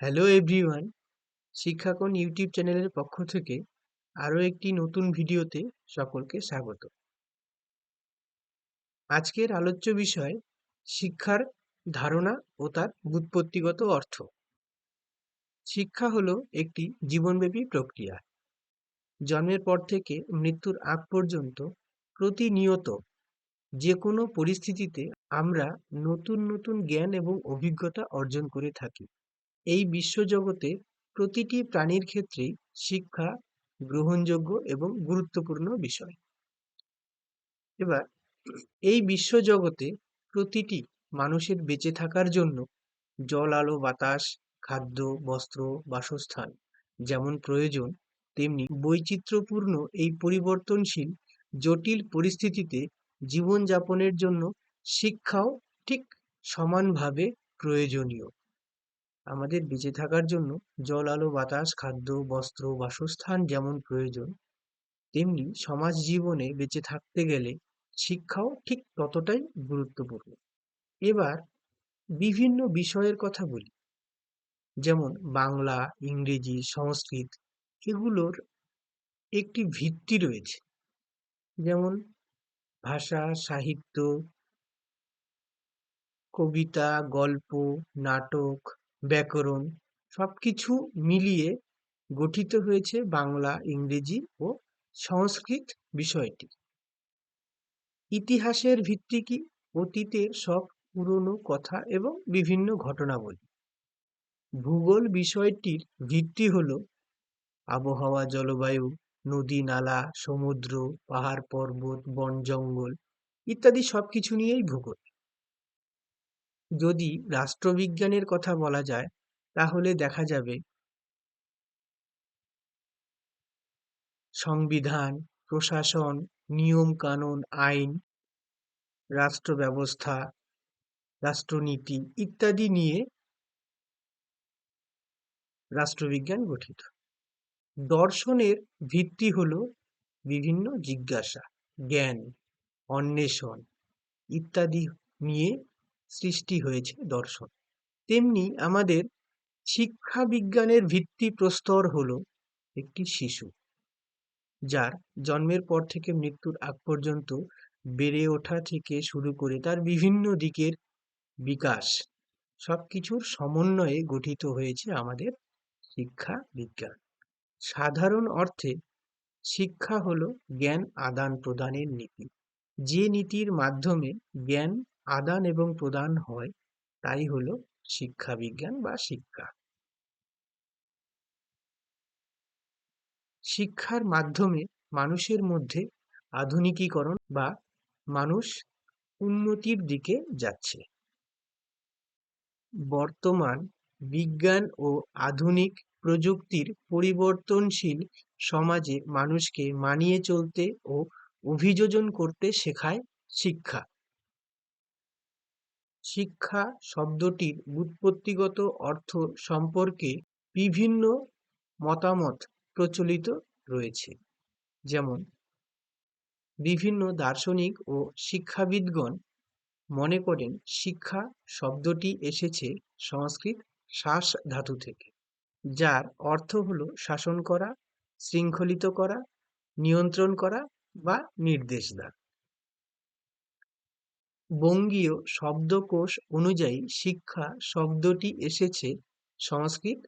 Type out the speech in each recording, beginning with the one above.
Hello everyone শিক্ষাকন YouTube চ্যানেলের পক্ষ থেকে আরও একটি নতুন ভিডিওতে সকলকে স্বাগত। আজকের আলোচ্য বিষয় শিক্ষার ধারণা ও তার বুৎপত্তিগত অর্থ। শিক্ষা হলো একটি জীবনব্যাপী প্রক্রিয়া। জন্মের পর থেকে মৃত্যুর আগ পর্যন্ত প্রতিনিয়ত যে কোনো পরিস্থিতিতে আমরা নতুন নতুন জ্ঞান এবং অভিজ্ঞতা অর্জন করে থাকি। এই বিশ্বজগতে প্রতিটি প্রাণীর ক্ষেত্রেই শিক্ষা গ্রহণযোগ্য এবং গুরুত্বপূর্ণ বিষয়। এবার, এই বিশ্বজগতে প্রতিটি মানুষের বেঁচে থাকার জন্য জল, আলো, বাতাস, খাদ্য, বস্ত্র, বাসস্থান যেমন প্রয়োজন, তেমনি বৈচিত্র্যপূর্ণ এই পরিবর্তনশীল, জটিল পরিস্থিতিতে জীবনযাপনের জন্য শিক্ষাও ঠিক সমানভাবে প্রয়োজনীয়। আমাদের বেঁচে থাকার জন্য জল, আলো, বাতাস, খাদ্য, বস্ত্র, বাসস্থান যেমন প্রয়োজন, তেমনি সমাজ জীবনে বেঁচে থাকতে গেলে শিক্ষাও ঠিক ততটাই গুরুত্বপূর্ণ। এবার বিভিন্ন বিষয়ের কথা বলি। যেমন বাংলা, ইংরেজি, সংস্কৃত এগুলোর একটি ভিত্তি রয়েছে। যেমন ভাষা, সাহিত্য, কবিতা, গল্প, নাটক ব্যাকরণ সবকিছু মিলিয়ে গঠিত হয়েছে বাংলা, ইংরেজি ও সংস্কৃত বিষয়টি। ইতিহাসের ভিত্তি কি? অতীতের সব পুরনো কথা এবং বিভিন্ন ঘটনাবলী। ভূগোল বিষয়টির ভিত্তি হল আবহাওয়া, জলবায়ু, নদী, নালা, সমুদ্র, পাহাড়, পর্বত, বন, জঙ্গল ইত্যাদি সবকিছু নিয়েই ভূগোল। যদি রাষ্ট্রবিজ্ঞানের কথা বলা যায়, তাহলে দেখা যাবে সংবিধান, প্রশাসন নিয়ম কানুন আইন রাষ্ট্র ব্যবস্থা রাষ্ট্রনীতি ইত্যাদি নিয়ে রাষ্ট্রবিজ্ঞান গঠিত। দর্শনের ভিত্তি হল বিভিন্ন জিজ্ঞাসা, জ্ঞান, অন্বেষণ ইত্যাদি নিয়ে সৃষ্টি হয়েছে দর্শন। তেমনি আমাদের শিক্ষা বিজ্ঞানের ভিত্তি প্রস্তর হলো একটি শিশু, যার জন্মের পর থেকে মৃত্যুর আগ পর্যন্ত বেড়ে ওঠা থেকে শুরু করে তার বিভিন্ন দিকের বিকাশ সবকিছুর সমন্বয়ে গঠিত হয়েছে আমাদের শিক্ষা বিজ্ঞান সাধারণ অর্থে শিক্ষা হলো জ্ঞান আদান প্রদানের নীতি। যে নীতির মাধ্যমে জ্ঞান আদান এবং প্রদান হয়, তাই হলো শিক্ষা বিজ্ঞান বা শিক্ষা। শিক্ষার মাধ্যমে মানুষের মধ্যে আধুনিকীকরণ বা মানুষ উন্নতির দিকে যাচ্ছে। বর্তমান বিজ্ঞান ও আধুনিক প্রযুক্তির পরিবর্তনশীল সমাজে মানুষকে মানিয়ে চলতে ও অভিযোজন করতে শেখায় শিক্ষা। শিক্ষা শব্দটির ব্যুৎপত্তিগত অর্থ সম্পর্কে বিভিন্ন মতামত প্রচলিত রয়েছে। যেমন, বিভিন্ন দার্শনিক ও শিক্ষাবিদগণ মনে করেন শিক্ষা শব্দটি এসেছে সংস্কৃত শ্বাস ধাতু থেকে, যার অর্থ হল শাসন করা, শৃঙ্খলিত করা, নিয়ন্ত্রণ করা বা নির্দেশ দেওয়া। বঙ্গীয় শব্দকোষ অনুযায়ী শিক্ষা শব্দটি এসেছে সংস্কৃত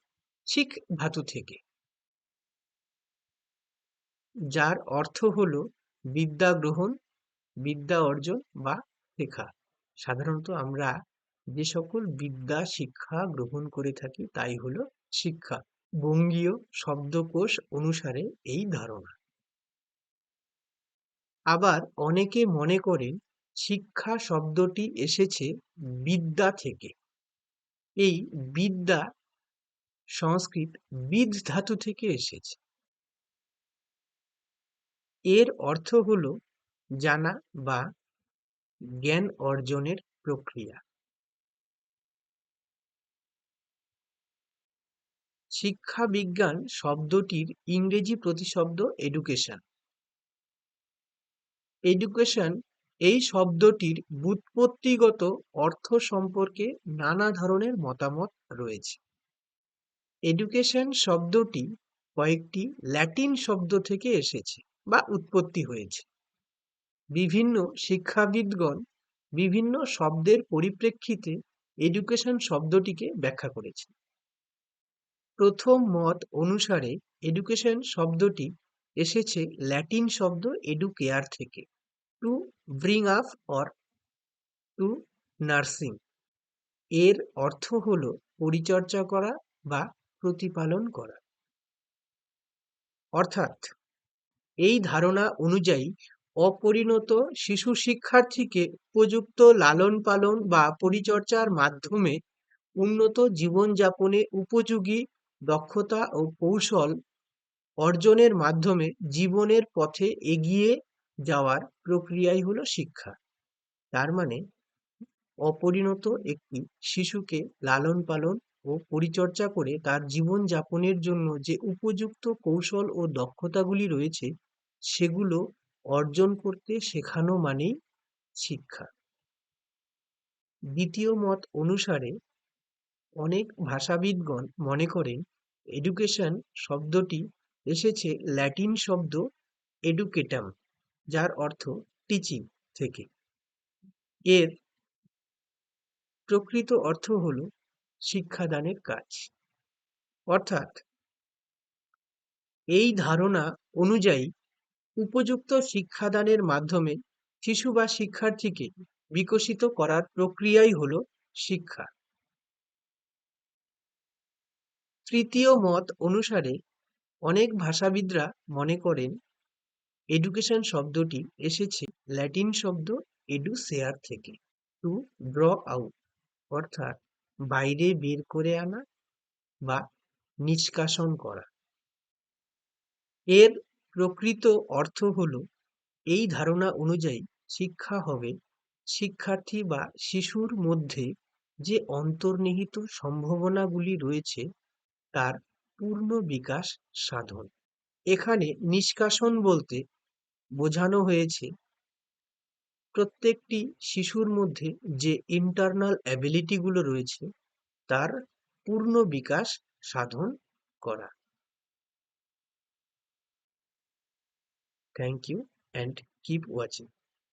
শিখ ধাতু থেকে। যার অর্থ হল বিদ্যা গ্রহণ, বিদ্যা অর্জন বা শেখা। সাধারণত আমরা যে সকল বিদ্যা, শিক্ষা গ্রহণ করে থাকি তাই হল শিক্ষা। বঙ্গীয় শব্দকোষ অনুসারে এই ধারণা। আবার অনেকে মনে করেন শিক্ষা শব্দটি এসেছে বিদ্যা থেকে। এই বিদ্যা সংস্কৃত বিদ ধাতু থেকে এসেছে। এর অর্থ হল জানা বা জ্ঞান অর্জনের প্রক্রিয়া। শিক্ষা বিজ্ঞান শব্দটির ইংরেজি প্রতিশব্দ এডুকেশন এডুকেশন এই শব্দটির ব্যুৎপত্তিগত অর্থ সম্পর্কে নানা ধরনের মতামত রয়েছে। এডুকেশন শব্দটি কয়েকটি ল্যাটিন শব্দ থেকে এসেছে বা উৎপত্তি হয়েছে। বিভিন্ন শিক্ষাবিদগণ বিভিন্ন শব্দের পরিপ্রেক্ষিতে এডুকেশন শব্দটিকে ব্যাখ্যা করেছে প্রথম মত অনুসারে এডুকেশন শব্দটি এসেছে ল্যাটিন শব্দ এডুকেয়ার থেকে। To bring up or to nursing এর অর্থ হল পরিচর্যা করা বা প্রতিপালন করা। অর্থাৎ, এই ধারণা অনুযায়ী অপরিণত শিশু শিক্ষার্থীকে উপযুক্ত লালন পালন বা পরিচর্যার মাধ্যমে উন্নত জীবনযাপনে উপযোগী দক্ষতা ও কৌশল অর্জনের মাধ্যমে জীবনের পথে এগিয়ে যাওয়ার প্রক্রিয়াই হলো শিক্ষা। তার মানে অপরিণত একটি শিশুকে লালন পালন ও পরিচর্যা করে তার জীবন যাপনের জন্য যে উপযুক্ত কৌশল ও দক্ষতাগুলি রয়েছে, সেগুলো অর্জন করতে শেখানো মানেই শিক্ষা। দ্বিতীয় মত অনুসারে অনেক ভাষাবিদগণ মনে করেন, এডুকেশন শব্দটি এসেছে ল্যাটিন শব্দ এডুকেটাম। যার অর্থ টিচিং থেকে। এর প্রকৃত অর্থ হল শিক্ষাদানের কাজ। অর্থাৎ এই ধারণা অনুযায়ী উপযুক্ত শিক্ষাদানের মাধ্যমে শিশু বা শিক্ষার্থীকে বিকশিত করার প্রক্রিয়াই হল শিক্ষা। তৃতীয় মত অনুসারে অনেক ভাষাবিদরা মনে করেন এডুকেশন শব্দটি এসেছে ল্যাটিন শব্দ এডুসেয়ার থেকে। টু ড্র আউট অর্থাৎ বাইরে বের করে আনা বা নিষ্কাশন করা। এর প্রকৃত অর্থ হল এই ধারণা অনুযায়ী শিক্ষা হবে শিক্ষার্থী বা শিশুর মধ্যে যে অন্তর্নিহিত সম্ভাবনাগুলি রয়েছে তার পূর্ণ বিকাশ সাধন। এখানে নিষ্কাশন বলতে বোঝানো হয়েছে। প্রত্যেকটি শিশুর মধ্যে যে ইন্টারনাল অ্যাবিলিটিগুলো রয়েছে, তার পূর্ণ বিকাশ সাধন করা। Thank you and keep watching